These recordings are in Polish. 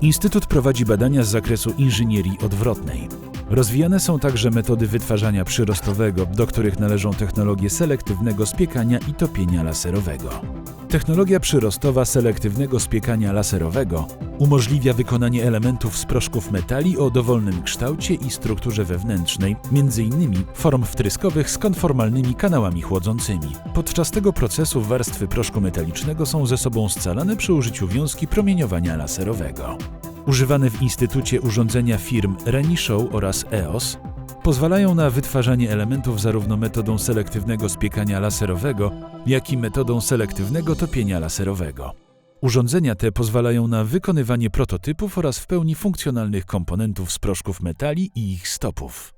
Instytut prowadzi badania z zakresu inżynierii odwrotnej. Rozwijane są także metody wytwarzania przyrostowego, do których należą technologie selektywnego spiekania i topienia laserowego. Technologia przyrostowa selektywnego spiekania laserowego umożliwia wykonanie elementów z proszków metali o dowolnym kształcie i strukturze wewnętrznej, m.in. form wtryskowych z konformalnymi kanałami chłodzącymi. Podczas tego procesu warstwy proszku metalicznego są ze sobą scalane przy użyciu wiązki promieniowania laserowego. Używane w Instytucie urządzenia firm Renishow oraz EOS pozwalają na wytwarzanie elementów zarówno metodą selektywnego spiekania laserowego, jak i metodą selektywnego topienia laserowego. Urządzenia te pozwalają na wykonywanie prototypów oraz w pełni funkcjonalnych komponentów z proszków metali i ich stopów.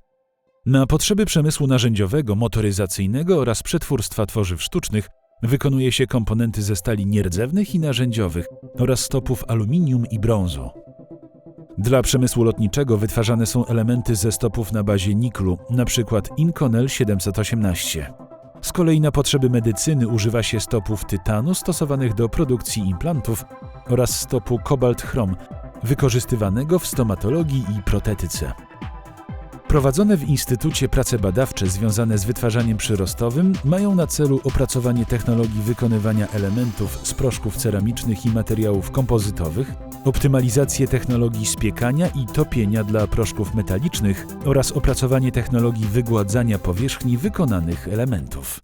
Na potrzeby przemysłu narzędziowego, motoryzacyjnego oraz przetwórstwa tworzyw sztucznych wykonuje się komponenty ze stali nierdzewnych i narzędziowych oraz stopów aluminium i brązu. Dla przemysłu lotniczego wytwarzane są elementy ze stopów na bazie niklu, np. Inconel 718. Z kolei na potrzeby medycyny używa się stopów tytanu stosowanych do produkcji implantów oraz stopu kobalt chrom, wykorzystywanego w stomatologii i protetyce. Prowadzone w Instytucie prace badawcze związane z wytwarzaniem przyrostowym mają na celu opracowanie technologii wykonywania elementów z proszków ceramicznych i materiałów kompozytowych, optymalizację technologii spiekania i topienia dla proszków metalicznych oraz opracowanie technologii wygładzania powierzchni wykonanych elementów.